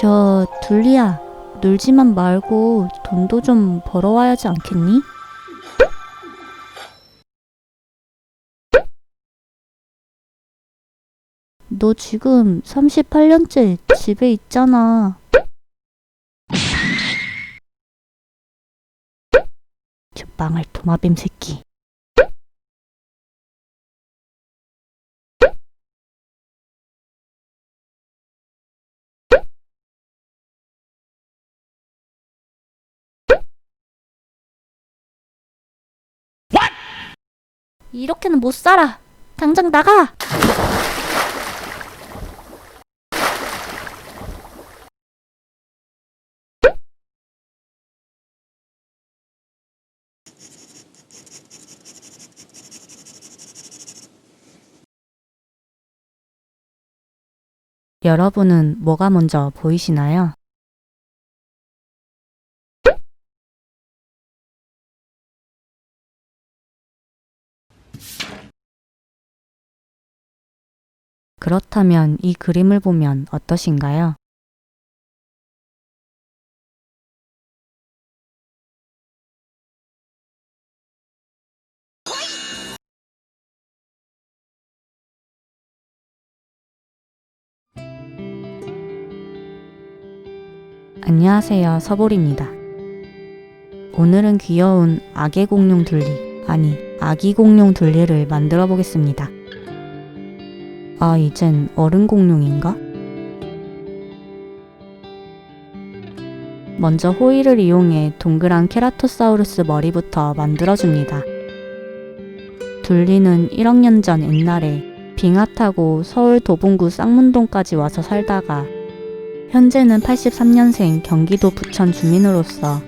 저 둘리야 놀지만 말고 돈도 좀 벌어와야지 않겠니? 너 지금 38년째 집에 있잖아. 저 망할 도마뱀 새끼. 이렇게는 못 살아. 당장 나가. 여러분은 뭐가 먼저 보이시나요? 그렇다면 이 그림을 보면 어떠신가요? 안녕하세요, 서볼입니다. 오늘은 귀여운 아기 공룡 둘리, 아니, 아기 공룡 둘리를 만들어 보겠습니다. 아, 이젠 어른 공룡인가? 먼저 호일을 이용해 동그란 케라토사우루스 머리부터 만들어줍니다. 둘리는 1억 년 전 옛날에 빙하 타고 서울 도봉구 쌍문동까지 와서 살다가 현재는 83년생 경기도 부천 주민으로서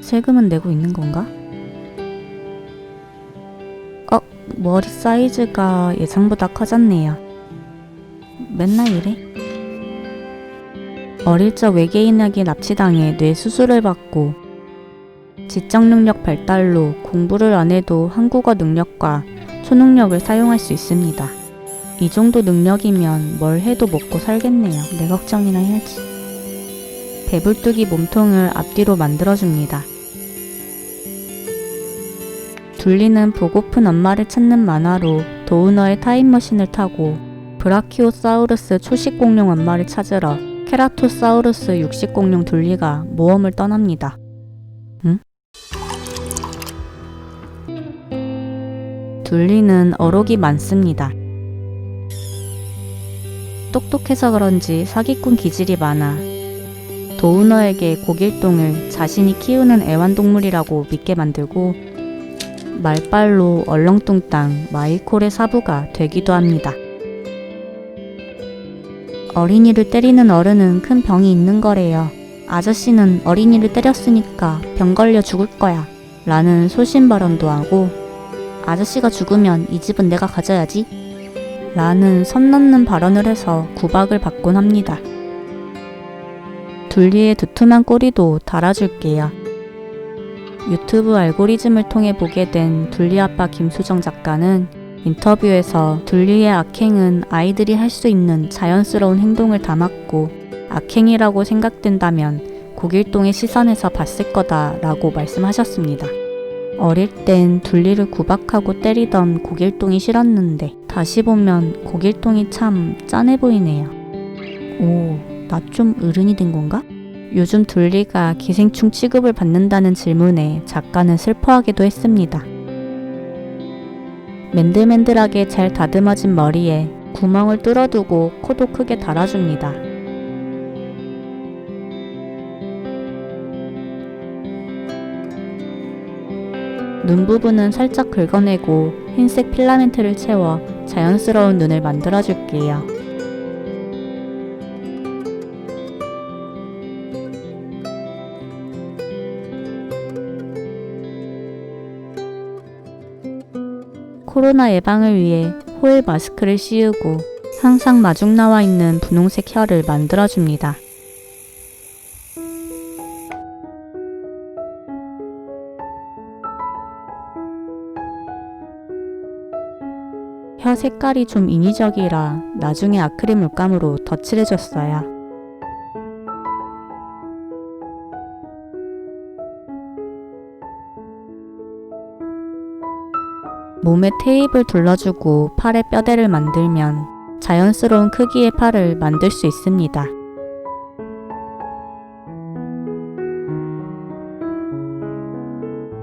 세금은 내고 있는 건가? 어, 머리 사이즈가 예상보다 커졌네요. 맨날 이래? 어릴 적 외계인에게 납치당해 뇌 수술을 받고 지적 능력 발달로 공부를 안 해도 한국어 능력과 초능력을 사용할 수 있습니다. 이 정도 능력이면 뭘 해도 먹고 살겠네요. 내 걱정이나 해야지. 배불뚝이 몸통을 앞뒤로 만들어줍니다. 둘리는 보고픈 엄마를 찾는 만화로 도우너의 타임머신을 타고 브라키오사우루스 초식 공룡 엄마를 찾으러 케라토사우루스 육식 공룡 둘리가 모험을 떠납니다. 응? 둘리는 어록이 많습니다. 똑똑해서 그런지 사기꾼 기질이 많아 도우너에게 고길동을 자신이 키우는 애완동물이라고 믿게 만들고 말빨로 얼렁뚱땅 마이콜의 사부가 되기도 합니다. 어린이를 때리는 어른은 큰 병이 있는 거래요. 아저씨는 어린이를 때렸으니까 병 걸려 죽을 거야. 라는 소신 발언도 하고 아저씨가 죽으면 이 집은 내가 가져야지. 라는 선 넘는 발언을 해서 구박을 받곤 합니다. 둘리의 두툼한 꼬리도 달아줄게요. 유튜브 알고리즘을 통해 보게 된 둘리 아빠 김수정 작가는 인터뷰에서 둘리의 악행은 아이들이 할 수 있는 자연스러운 행동을 담았고 악행이라고 생각된다면 고길동의 시선에서 봤을 거다라고 말씀하셨습니다. 어릴 땐 둘리를 구박하고 때리던 고길동이 싫었는데 다시 보면 고길동이 참 짠해 보이네요. 오, 나 좀 어른이 된 건가? 요즘 둘리가 기생충 취급을 받는다는 질문에 작가는 슬퍼하기도 했습니다. 맨들맨들하게 잘 다듬어진 머리에 구멍을 뚫어두고 코도 크게 달아줍니다. 눈 부분은 살짝 긁어내고 흰색 필라멘트를 채워 자연스러운 눈을 만들어줄게요. 코로나 예방을 위해 호일 마스크를 씌우고 항상 마중 나와 있는 분홍색 혀를 만들어줍니다. 혀 색깔이 좀 인위적이라 나중에 아크릴 물감으로 덧칠해줬어요. 몸에 테이프를 둘러주고 팔에 뼈대를 만들면 자연스러운 크기의 팔을 만들 수 있습니다.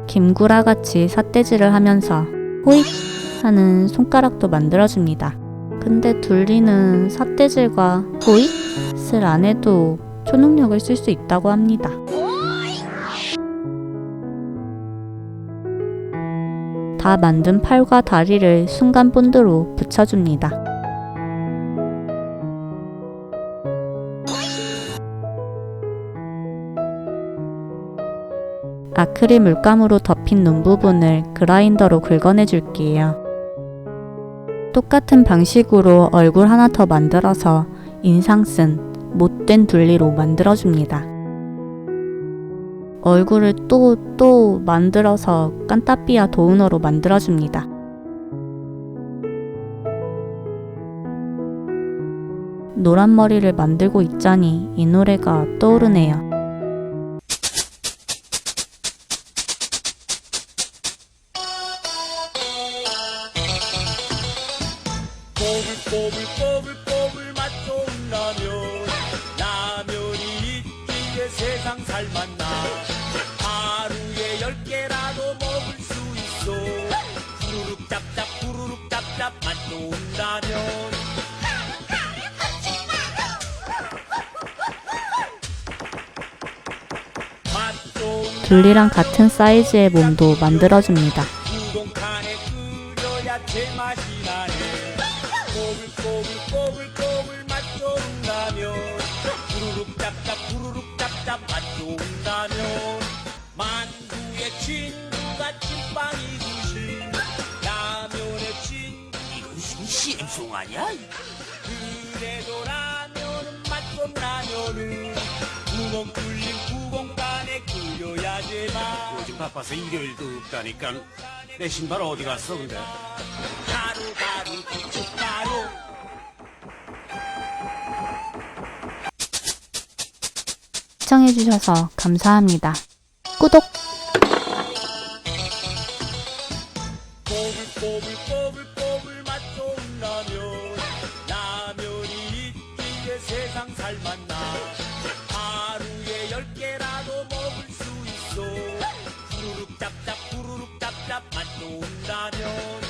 김구라 같이 삿대질을 하면서 호잇 하는 손가락도 만들어줍니다. 근데 둘리는 삿대질과 호잇을 안 해도 초능력을 쓸 수 있다고 합니다. 다 만든 팔과 다리를 순간 본드로 붙여줍니다. 아크릴 물감으로 덮인 눈 부분을 그라인더로 긁어내 줄게요. 똑같은 방식으로 얼굴 하나 더 만들어서 인상 쓴 못된 둘리로 만들어줍니다. 얼굴을 또 또 만들어서 깐따삐아 도우너로 만들어줍니다. 노란 머리를 만들고 있자니 이 노래가 떠오르네요. 꼬불꼬불 꼬불꼬불 맛 좋은 라면 세상 살맛나. 하루에 열 개라도 먹을 수 있어. 후루룩 짭짭 후루룩 짭짭 맛 좋은 둘리랑 같은 사이즈의 몸도 만들어줍니다. 꼬불꼬불 꼬불꼬불 맛 좋은 라면 후루룩 짭짭 후루룩 짭짭 맛 좋은 라면 만두의 친구가 찐빵이듯이 라면의 친구 무슨 심송 아니야? 그래도 라면은 맛 좋은 라면은 구멍 뚫린 구공간에 끓여야 제맛 요즘 바빠서 일요일도 없다니까 내 신발 어디 갔어 근데? 가루가루 고춧 시청해주셔서 감사합니다. 구독! 좋은 라면